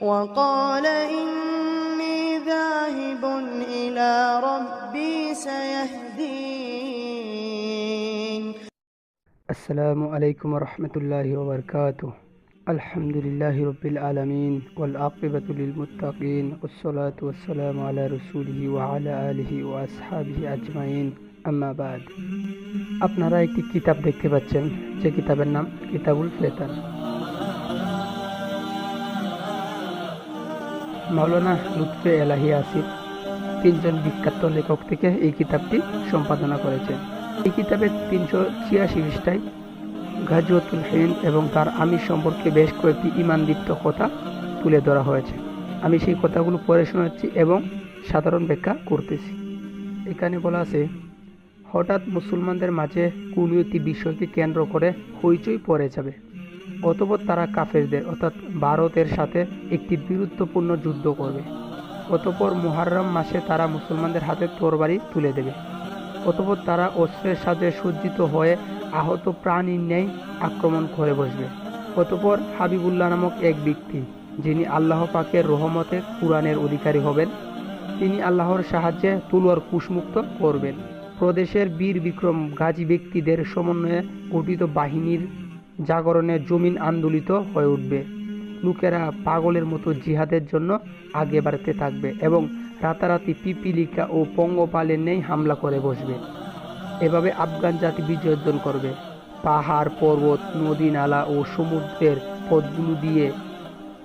وقال إني ذاهب إلى ربي سيهدين السلام عليكم ورحمة الله وبركاته الحمد لله رب العالمين والعاقبة للمتقين والصلاة والسلام على رسوله وعلى آله وأصحابه أجمعين أما بعد আপনারা একটি কিতাব দেখতে পাচ্ছেন যে কিতাবের নাম কিতাবুল ফেতান মাওলানা লুৎফে এলাহি আসিফ তিনজন বিখ্যাত লেখক থেকে এই কিতাবটি সম্পাদনা করেছেন। এই কিতাবের তিনশো ছিয়াশি পৃষ্ঠায় গাজওয়াতুল হিন্দ এবং তার আমির সম্পর্কে বেশ কয়েকটি ইমানদীপ্ত কথা তুলে ধরা হয়েছে। আমি সেই কথাগুলো পড়ে শোনাচ্ছি এবং সাধারণ ব্যাখ্যা করতেছি। এখানে বলা আছে, হঠাৎ মুসলমানদের মাঝে কোনো একটি বিষয়কে কেন্দ্র করে হইচই পড়ে যাবে। অতপর তারা কাফেরদের, অর্থাৎ ভারতের সাথে একটি বীরত্বপূর্ণ যুদ্ধ করবে। অতপর মোহারম মাসে তারা মুসলমানদের হাতে তরবারি তুলে দেবে। অতপর তারা অস্ত্রের সাথে সজ্জিত হয়ে আহত প্রাণীর ন্যায় আক্রমণ করে বসবে। অতপর হাবিবুল্লাহ নামক এক ব্যক্তি, যিনি আল্লাহ পাকের রহমতে কুরআনের অধিকারী হবেন, তিনি আল্লাহর সাহায্যে তুলোয়ার কুশমুক্ত করবেন। প্রদেশের বীর বিক্রম গাজী ব্যক্তিদের সমন্বয়ে গঠিত বাহিনীর জাগরণে জমিন আন্দোলিত হয়ে উঠবে। লোকেরা পাগলের মতো জিহাদের জন্য আগে বাড়তে থাকবে এবং রাতারাতি পিপিলিকা ও পঙ্গপালের নেই হামলা করে বসবে। এভাবে আফগান জাতি বিজয় অর্জন করবে। পাহাড়, পর্বত, নদী, নালা ও সমুদ্রের পথগুলো দিয়ে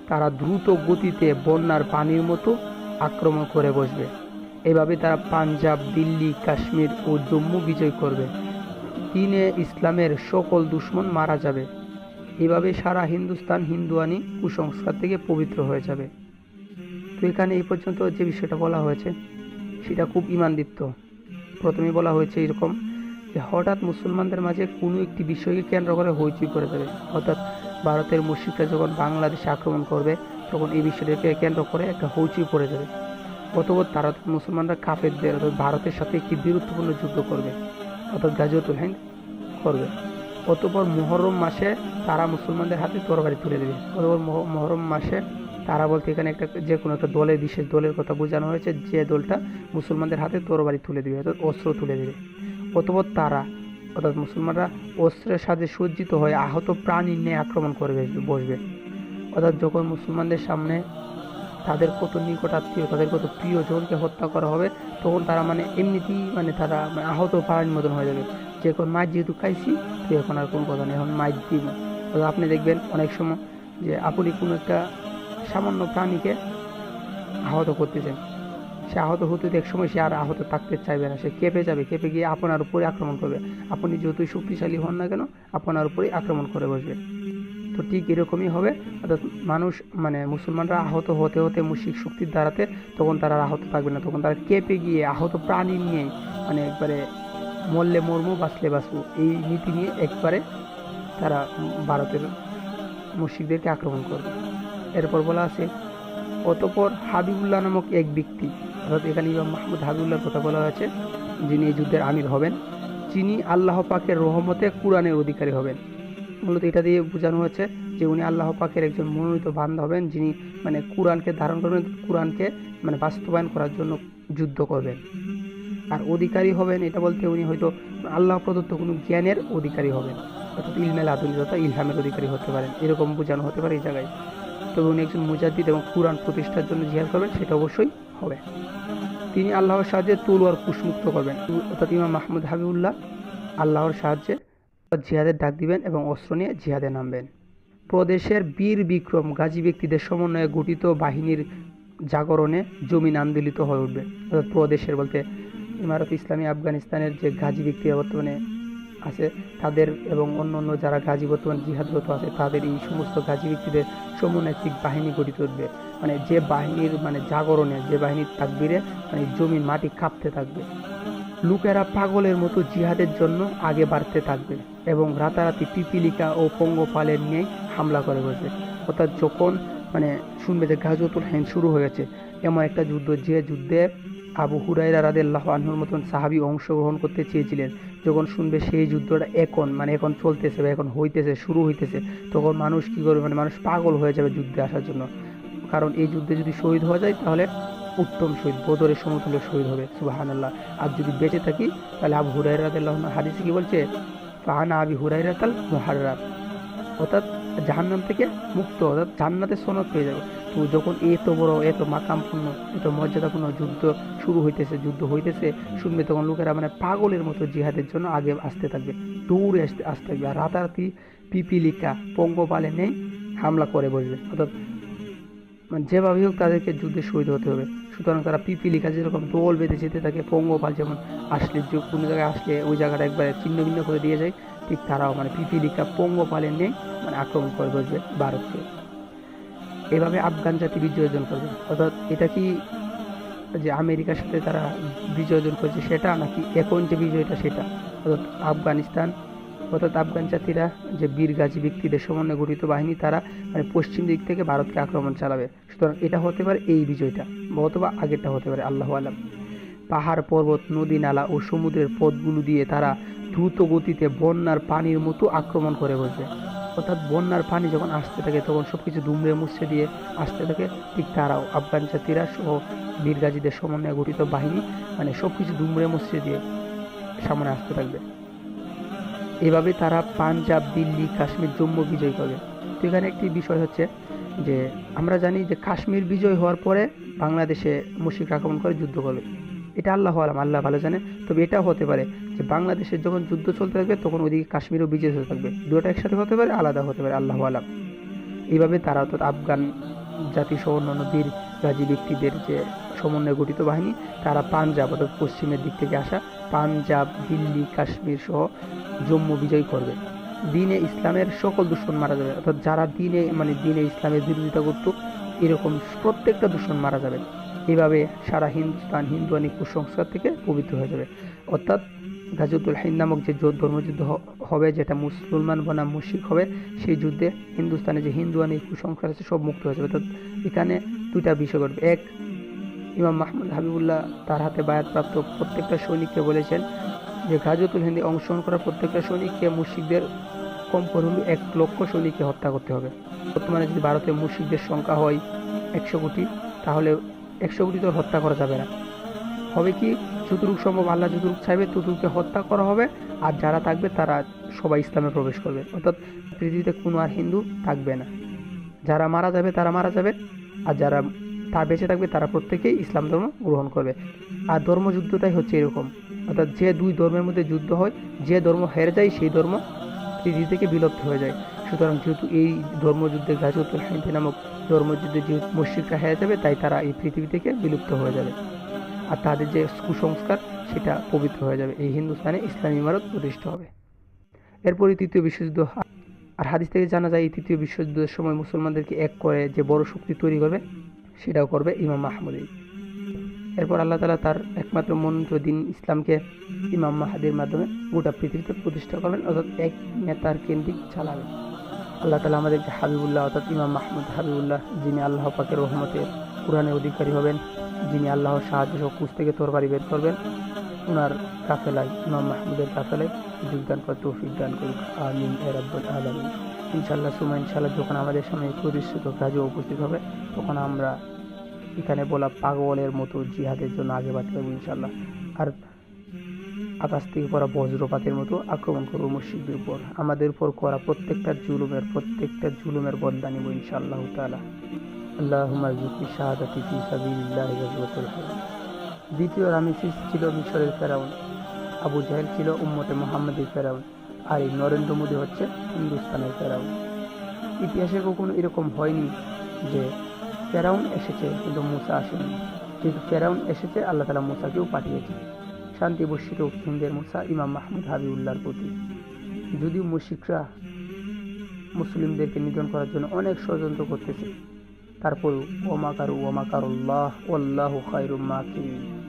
তারা দ্রুত গতিতে বন্যার পানির মতো আক্রমণ করে বসবে। এভাবে তারা পাঞ্জাব, দিল্লি, কাশ্মীর ও জম্মু বিজয় করবে। দিনে ইসলামের সকল দুশ্মন মারা যাবে। এভাবে সারা হিন্দুস্তান হিন্দুয়ানি কুসংস্কার থেকে পবিত্র হয়ে যাবে। তো এখানে এই পর্যন্ত যে বিষয়টা বলা হয়েছে, সেটা খুব ইমানদীপ্ত। প্রথমে বলা হয়েছে এরকম যে হঠাৎ মুসলমানদের মাঝে কোনো একটি বিষয়কে কেন্দ্র করে হইচই করে দেবে। অর্থাৎ ভারতের মুসিকরা যখন বাংলাদেশে আক্রমণ করবে, তখন এই বিষয়টাকে কেন্দ্র করে একটা হইচই পড়ে যাবে। অতপর তারা মুসলমানরা কাফেরদের, অর্থাৎ ভারতের সাথে একটি বীরত্বপূর্ণ যুদ্ধ করবে। অর্থাৎ গাজিয়াতুল হিন্দ করবে। অতপর মহরম মাসে তারা মুসলমানদের হাতে তরবারি তুলে দেবে। অতপর মহ- মহরম মাসে তারা বলতে এখানে একটা যে কোনো একটা দলের বিশেষ দলের কথা বোঝানো হয়েছে, যে দলটা মুসলমানদের হাতে তরবারি তুলে দেবে, অর্থাৎ অস্ত্র তুলে দেবে। অতপর তারা, অর্থাৎ মুসলমানরা অস্ত্রের সাথে সজ্জিত হয়ে আহত প্রাণী নিয়ে আক্রমণ করবে, বসবে। অর্থাৎ যখন মুসলমানদের সামনে তাদের কত নিকট আত্মীয়, তাদের কত প্রিয়জনকে হত্যা করা হবে, তখন তারা মানে এমনিতেই মানে তারা মানে আহত প্রাণীর মতন হয়ে যাবে। যে এখন মাছ যেহেতু খাইছি, তো এখন আর কোনো কথা নেই, এখন মাছ দিব আপনি দেখবেন অনেক সময় যে আপনি কোনো একটা সামান্য প্রাণীকে আহত করতেছেন। সে আহত হতে এক সময় সে আর আহত থাকতে চাইবে না, সে কেঁপে যাবে কেঁপে গিয়ে আপনার উপরে আক্রমণ করবে। আপনি যতই শক্তিশালী হন না কেন, আপনার উপরেই আক্রমণ করে বসবে। তো ঠিক এরকমই হবে। অর্থাৎ মানুষ মানে মুসলমানরা আহত হতে হতে মুশিক শক্তির দ্বারাতে তখন তারা আহত থাকবে না। তখন তারা কেঁপে গিয়ে, আহত প্রাণী নিয়ে মানে একবারে মরলে মরমু বাঁচলে বাঁচবো, এই নীতি নিয়ে একবারে তারা ভারতের মুশিকদেরকে আক্রমণ করবে। এরপর বলা আছে, অতপর হাবিবুল্লাহ নামক এক ব্যক্তি, অর্থাৎ এখানে ইমাম মাহমুদ হাবিবুল্লাহর কথা বলা হয়েছে, যিনি এই যুদ্ধের আমির হবেন, যিনি আল্লাহ পাকের রহমতে কোরআনের অধিকারী হবেন। মূলত এটা দিয়ে বোঝানো হচ্ছে যে উনি আল্লাহ পাকের একজন মনোনীত বান্ধব হবেন, যিনি মানে কোরআনকে ধারণ করবেন, কোরআনকে মানে বাস্তবায়ন করার জন্য যুদ্ধ করবেন। আর অধিকারী হবেন এটা বলতে উনি হয়তো আল্লাহ প্রদত্ত কোনো জ্ঞানের অধিকারী হবেন, অর্থাৎ ইলমেল আধুনিকতা ইলহামের অধিকারী হতে পারেন, এরকম বোঝানো হতে পারে এই জায়গায়। তবে উনি একজন মুজাদ্দিদ এবং কোরআন প্রতিষ্ঠার জন্য জিহাদ করবেন, সেটা অবশ্যই হবে। তিনি আল্লাহর সাহায্যে তলোয়ার কুশমুক্ত করবেন। অর্থাৎ ইমাম মাহমুদ হাবিবুল্লাহ আল্লাহর সাহায্যে জিহাদের ডাক দিবেন এবং অস্ত্র নিয়ে জিহাদে নামবেন। প্রদেশের বীর বিক্রম গাজী ব্যক্তিদের সমন্বয়ে গঠিত বাহিনীর জাগরণে জমিন আন্দোলিত হয়ে উঠবে। অর্থাৎ প্রদেশের বলতে ইমারত ইসলামী আফগানিস্তানের যে গাজী ব্যক্তিরা বর্তমানে আছে, তাদের এবং অন্য অন্য যারা গাজী বর্তমান জিহাদরত আছে, তাদের এই সমস্ত গাজী ব্যক্তিদের সমন্বয়ে একটি বাহিনী গঠিত উঠবে। মানে যে বাহিনীর মানে জাগরণে, যে বাহিনীর তাকবিরে মানে জমিন মাটি কাঁপতে থাকবে। লোকেরা পাগলের মতো জিহাদের জন্য আগে বাড়তে থাকবে এবং রাতারাতি পিপিলিকা ও পঙ্গপালের নিয়ে হামলা করে বসবে। অর্থাৎ যখন মানে শুনবে যে গাজতুল হ্যান্ড শুরু হয়ে গেছে, এমন একটা যুদ্ধ যে যুদ্ধে আবু হুরাইরা রাদেল্লাহ আনহুর মতন সাহাবি অংশগ্রহণ করতে চেয়েছিলেন, যখন শুনবে সেই যুদ্ধটা এখন মানে এখন চলতেছে বা এখন হইতেছে, শুরু হইতেছে, তখন মানুষ কি করবে? মানে মানুষ পাগল হয়ে যাবে যুদ্ধে আসার জন্য। কারণ এই যুদ্ধে যদি শহীদ হওয়া যায় তাহলে উত্তম শহীদ, বদরের সমতুল্য শহীদ হবে সুবাহান আল্লাহ আর যদি বেঁচে থাকি, তাহলে আবু হুরাইরাতাল্লাহ হাদিসে কি বলছে? ফাহানা আবি হুরাইরাতাল মুহাররার অর্থাৎ জাহান্নাম থেকে মুক্ত, অর্থাৎ জান্নাতের সনদ পেয়ে যাবে। তো যখন এত বড়, এত মাকামপূর্ণ, এত মর্যাদাপূর্ণ যুদ্ধ শুরু হইতেছে, যুদ্ধ হইতেছে, শুনবে তখন লোকেরা মানে পাগলের মতো জিহাদের জন্য আগে আসতে থাকবে, দৌড়ে আসতে আসতে থাকবে। আর রাতারাতি পিপিলিকা, পঙ্গপালে নেই, হামলা করে বসবে। অর্থাৎ মানে যেভাবে হোক তাদেরকে যুদ্ধে শহীদ হতে হবে। সুতরাং তারা পিপিলিকা যেরকম দোল বেঁধে যেতে থাকে পঙ্গপাল যেমন আসলে যে কোনো জায়গায় আসলে ওই জায়গাটা একবারে ছিন্ন ভিন্ন করে দিয়ে যায়, ঠিক তারাও মানে পিপিলিকা পঙ্গপালে নেই মানে আক্রমণ করে বসবে ভারতকে। এভাবে আফগান জাতি বিজয় অর্জন করবে। অর্থাৎ এটা কি যে আমেরিকার সাথে তারা বিজয় অর্জন করেছে সেটা নাকি এখন যে বিজয়টা সেটা? অর্থাৎ আফগানিস্তান অর্থাৎ আফগান জাতিরা যে বীর গাজী ব্যক্তিদের সমন্বয়ে গঠিত বাহিনী, তারা মানে পশ্চিম দিক থেকে ভারতকে আক্রমণ চালাবে। সুতরাং এটা হতে পারে এই বিজয়টা অথবা আগেরটা হতে পারে, আল্লাহ আলাম। পাহাড়, পর্বত, নদী, নালা ও সমুদ্রের পথগুলো দিয়ে তারা দ্রুত গতিতে বন্যার পানির মতো আক্রমণ করে বসবে। অর্থাৎ বন্যার পানি যখন আসতে থাকে, তখন সব কিছু দুমড়ে মুছড়ে দিয়ে আসতে থাকে। ঠিক তারাও, আফগান জাতিরা সহ বীর গাজীদের সমন্বয়ে গঠিত বাহিনী মানে সব কিছু দুমড়ে মুছড়ে দিয়ে সামনে আসতে থাকবে। এভাবে তারা পাঞ্জাব, দিল্লি, কাশ্মীর, জম্মু বিজয় করবে তো এখানে একটি বিষয় হচ্ছে যে, আমরা জানি যে কাশ্মীর বিজয় হওয়ার পরে বাংলাদেশে মুশিক আক্রমণ করে যুদ্ধ করবে। এটা আল্লাহ আলাম, আল্লাহ ভালো জানে তবে এটাও হতে পারে যে বাংলাদেশের যখন যুদ্ধ চলতে থাকবে, তখন ওদিকে কাশ্মীরও বিজয় হতে থাকবে। দুটো একসাথে হতে পারে, আলাদা হতে পারে, আল্লাহ আলাম। এইভাবে তারা অর্থাৎ আফগান জাতি সহ অন্যান্য বীর গাজী ব্যক্তিদের যে সমন্বয়ে গঠিত বাহিনী, তারা পাঞ্জাব অর্থাৎ পশ্চিমের দিক থেকে আসা পাঞ্জাব, দিল্লি, কাশ্মীর সহ জম্মু বিজয় করবে। দিনে ইসলামের সকল দুশ্মন মারা যাবে। অর্থাৎ যারা দিনে মানে দিনে ইসলামের বিরোধিতা করতো, এরকম প্রত্যেকটা দুশ্মন মারা যাবে। এভাবে সারা হিন্দুস্তান হিন্দুয়ানি কুসংস্কার থেকে পবিত্র হয়ে যাবে। অর্থাৎ গাজুতুল হিন্দ নামক যে যুদ্ধ ধর্মযুদ্ধ হবে, যেটা মুসলমান বনাম মুশিক হবে, সেই যুদ্ধে হিন্দুস্তানে যে হিন্দুয়ানি কুসংস্কার আছে, সব মুক্ত হয়ে যাবে। অর্থাৎ এখানে দুইটা বিষয় ঘটবে। এক ইমাম মাহমুদ হাবিবুল্লাহ তার হাতে বায়াতপ্রাপ্ত প্রত্যেকটা সৈনিককে বলেছেন যে গাজুতুল হিন্দে অংশগ্রহণ করা প্রত্যেকটা সৈনিককে মুশিকদের কম করে এক লক্ষ সৈনিককে হত্যা করতে হবে। বর্তমানে যদি ভারতে মুশিকদের সংখ্যা হয় একশো কোটি, তাহলে একশো কোটি তো হত্যা করা যাবে না। হবে কি? যতটুকু সম্ভব আল্লাহ যতটুকু চাইবে ততটুকুকে হত্যা করা হবে, আর যারা থাকবে তারা সবাই ইসলামে প্রবেশ করবে। অর্থাৎ পৃথিবীতে কোনো আর হিন্দু থাকবে না। যারা মারা যাবে তারা মারা যাবে, আর যারা তা বেঁচে থাকবে তারা প্রত্যেকেই ইসলাম ধর্ম গ্রহণ করবে। আর ধর্মযুদ্ধটাই হচ্ছে এরকম। অর্থাৎ যে দুই ধর্মের মধ্যে যুদ্ধ হয়, যে ধর্ম হেরে যায়, সেই ধর্ম পৃথিবী থেকে বিলুপ্ত হয়ে যায়। সুতরাং যেহেতু এই ধর্মযুদ্ধে গাজুতুল হাইন্দি নামক ধর্মযুদ্ধে যে মুশ্রিকরা হেরে যাবে, তাই তারা এই পৃথিবী থেকে বিলুপ্ত হয়ে যাবে। আর তাদের যে কুসংস্কার, সেটা পবিত্র হয়ে যাবে। এই হিন্দুস্তানে ইসলামী ইমারত প্রতিষ্ঠা হবে। এরপরই তৃতীয় বিশ্বযুদ্ধ। আর হাদিস থেকে জানা যায়, এই তৃতীয় বিশ্বযুদ্ধের সময় মুসলমানদেরকে এক করে যে বড় শক্তি তৈরি করবে সেটাও করবে ইমাম মাহমুদি। এরপর আল্লাহ তালা তার একমাত্র মন্ত্র দিন ইসলামকে ইমাম মাহাদির মাধ্যমে গোটা পৃথিবীতে প্রতিষ্ঠা করবেন, অর্থাৎ এক নেতার কেন্দ্রিক চালাবেন আল্লাহ তালা আমাদেরকে হাবিবুল্লাহ, অর্থাৎ ইমাম মাহমুদ হাবিবুল্লাহ, যিনি আল্লাহ পাকের রহমতের কোরআনের অধিকারী হবেন, যিনি আল্লাহর সাহায্য সহ কুচ থেকে তরবারি বের করবেন ওনার কাফেলায়, ইমাম মাহমুদের কাফেলায় যোগদান করে, তৌফিক দান করুক। আমিন, এ রাব্বুল আলামিন। ইনশাল্লাহ সুমা ইনশাল্লাহ যখন আমাদের সামনে প্রতিষ্ঠিত কাজে উপস্থিত হবে, তখন আমরা এখানে বলা পাগলের মতো জিহাদের জন্য আগে বাড়তে পারব ইনশাল্লাহ আর আকাশ থেকে পড়া বজ্রপাতের মতো আক্রমণ করব মসজিদের উপর। আমাদের উপর করা প্রত্যেকটা জুলুমের প্রত্যেকটা জুলুমের বদলা নিব ইনশাআল্লাহ গাজওয়াতুল হায় দ্বিতীয় রামিসিস ছিল মিশরের ফেরাউন। আবু জাহেল ছিল উম্মতে মোহাম্মদের ফেরাউন। আর এই নরেন্দ্র মোদী হচ্ছে হিন্দুস্তানের ফেরাউন। ইতিহাসে কখনো এরকম হয়নি যে ফেরাউন এসেছে কিন্তু মুসা আসেনি। কিন্তু ফেরাউন এসেছে, আল্লাহ তালা মুসাকেও পাঠিয়েছে শান্তি বর্ষিত হিন্দের মুসা ইমাম মাহমুদ হাবিউল্লাহর প্রতি। যদিও মুশিকরা মুসলিমদেরকে নিধন করার জন্য অনেক ষড়যন্ত্র করতেছে, তারপরেও ওমাকারু ওমাকারুল্লাহ ওল্লাহ খায়রুম মাকিরিন।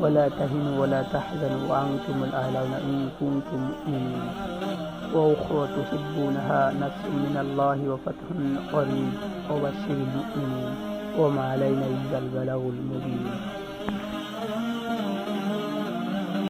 ولا تهنوا ولا تحزنوا وأنتم الأعلون إن كنتم مؤمنين. وأخرى تحبونها نصر من الله وفتح قريب. وبشر المؤمنين. وما علينا إلا البلاغ المبين.